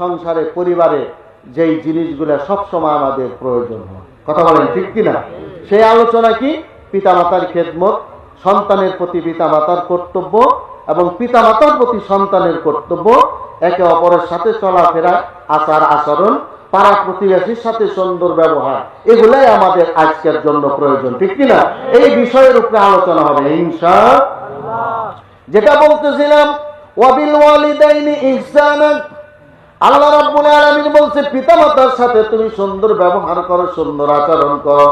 সংসারে, পরিবারে যেই জিনিসগুলো সবসময় আমাদের প্রয়োজন হয়। কথা বলেন ঠিক কিনা? সেই আলোচনা কি? পিতামাতার খেদমত, সন্তানের প্রতি পিতামাতার কর্তব্য এবং পিতামাতার প্রতি সন্তানের কর্তব্য, একে অপরের সাথে চলাফেরা, আচার আচরণ, পাড়া প্রতিবেশীর সাথে সুন্দর ব্যবহার, এগুলাই আমাদের আজকের জন্য প্রয়োজন, ঠিক কিনা? এই বিষয়ের উপরে আলোচনা হবে হিংসা যেটা বলতেছিলাম, ওয়াবিল ওয়ালিদাইনি আল্লাহ রাব্বুল আলামিন বলছে, পিতামাতার সাথে তুমি সুন্দর ব্যবহার করো, সুন্দর আচরণ করো।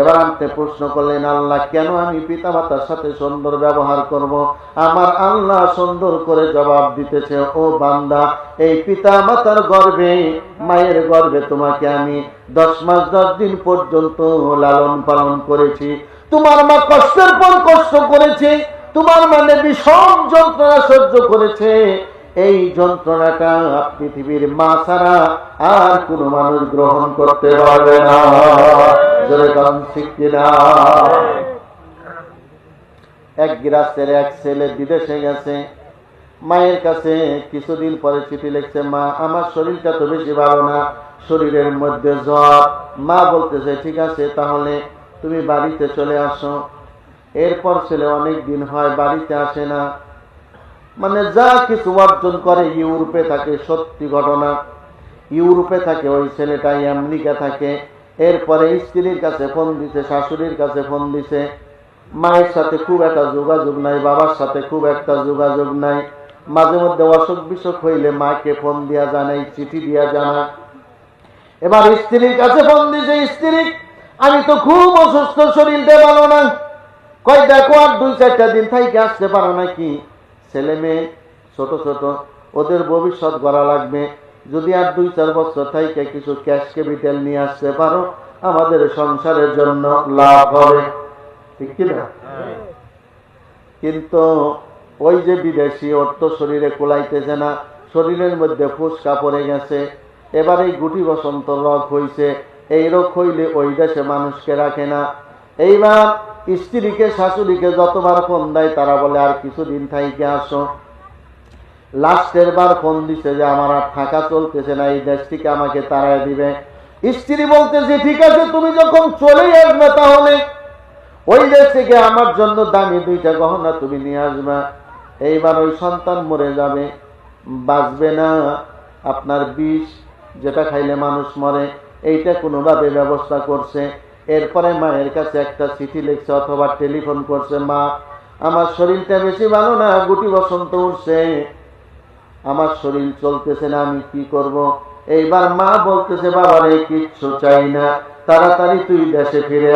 এবার আপনি প্রশ্ন করলেন, আল্লাহ, কেন আমি পিতামাতার সাথে সুন্দর ব্যবহার করব? আমার আল্লাহ সুন্দর করে জবাব দিতেছে, ও বান্দা, এই পিতামাতার গর্ভে, মায়ের গর্ভে তোমাকে আমি দশ মাস, দশ দিন পর্যন্ত লালন পালন করেছি। তোমার মা কষ্টের পর কষ্ট করেছে, তোমার মানে বিষম যন্ত্রণা সহ্য করেছে। এই যন্ত্রণাটা পৃথিবীর মা ছাড়া আর কোন মানুষ গ্রহণ করতে পারবে না। এক গৃহস্থের এক ছেলে বিদেশে গেছে। মায়ের কাছে কিছুদিন পরে চিঠি লিখছে, মা, আমার শরীরটা তো বেশি ভালো না, শরীরের মধ্যে জ্বর। মা বলতেছে, ঠিক আছে, তাহলে তুমি বাড়িতে চলে আসো। এরপর ছেলে অনেক দিন হয় বাড়িতে আসে না। মানে যা কিছু অর্জন করে ইউরোপে থাকে, সত্যি ঘটনা। ইউরোপে থাকে, ওই ছেলেটা আমেরিকা থাকে। এরপরে স্ত্রীর কাছে ফোন দিছে, শাশুড়ির কাছে ফোন দিছে। মায়ের সাথে খুব একটা যোগাযোগ নাই, বাবার সাথে খুব একটা যোগাযোগ নাই। মাঝে মধ্যে অসুখ বিসুখ হইলে মাকে ফোন দিয়া জানাই, চিঠি দিয়া জানা এবার স্ত্রীর কাছে ফোন দিছে, স্ত্রী, আমি তো খুব অসুস্থ, শরীরটা ভালো না। কয় দেখো, আর দুই চারটা দিন থাইকে আসতে পারো নাকি? ছেলে মেয়ে, ছোট ছোট, ওদের ভবিষ্যৎ গড়া লাগবে। যদি আর দুই, চার বছর থাইকে কিছু ক্যাশ ক্যাপিটাল নিয়ে আসতে পারো, আমাদের সংসারের জন্য লাভ হবে। ঠিক কিনা কিন্তু ওই যে বিদেশি তো শরীরে কুলাইতেছে না, শরীরের মধ্যে ফুসকা পড়ে গেছে। এবার এই গুটি বসন্ত রোগ হইছে, এই রোগ হইলে ওই দেশে মানুষকে রাখে না। এইবার স্ত্রীকে, শাশুড়িকে যতবার ফোন দেয়, তারা বলে, আর কিছুদিন থাইকে আসো। লাস্টের বার ফোন দিছে যে, আমার আর থাকা চলতেছে না, এই দেশ থেকে আমাকে তাড়ায় দিবে। স্ত্রী বলতেছে, ঠিক আছে, তুমি যখন চলেই আসবে তাহলে, ওই দেশ থেকে আমার জন্য দামি দুইটা গহনা তুমি নিয়ে আসবে। এইবার ওই সন্তান মরে যাবে, বাঁচবে না। আপনার বিষ, যেটা খাইলে মানুষ মরে, এইটা কোনোভাবে ব্যবস্থা করছে। এরপরে মায়ের কাছে একটা চিঠি লিখছে অথবা টেলিফোন করছে, মা, আমার শরীরটা বেশি ভালো না, গুটি বসন্ত উঠছে। আমার শরীর চলতেছে না, আমি কি করব। এইবার মা বলতেছে, বাবারে, কিচ্ছু চাই না, তাড়াতাড়ি তুই দেশে ফিরে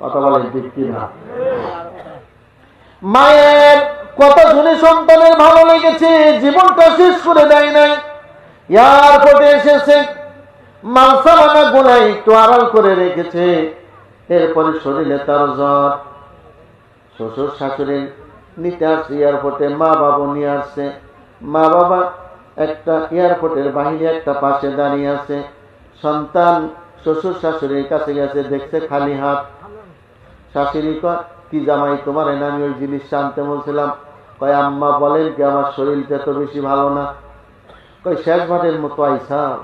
কথা বলেন ঠিক কিনা? মায়ের কথা শুনে সন্তানের ভালো লেগেছে, জীবনটা শেষ করে দেয় নাই। এয়ারপোর্টে এসেছে মালসামানা গোলাই একটু আড়াল করে রেখেছে। এরপরে শরীরে তার জ্বর। শ্বশুর শাশুড়ি নিতে আসছে এয়ারপোর্টে মা বাবা নিয়ে আসছে। মা বাবা একটা এয়ারপোর্টের বাহিরে একটা পাশে দাঁড়িয়ে আছে। সন্তান শ্বশুর শাশুড়ির কাছে গেছে, দেখছে খালি হাত। শাশুড়ি কয়, কি জামাই তোমার? এনে আমি ওই জিনিসটা আনতে বলছিলাম। কয়, আম্মা বলেন কি, আমার শরীরটা তো বেশি ভালো না? কয়, শেষ ভাটের মতো আইসা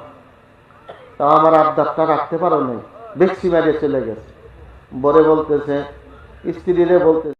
তা আমার আবদারটা রাখতে পারো নাই। বেশি বাইরে চলে গেছে। বরে বলতেছে স্ত্রীরে বলতেছে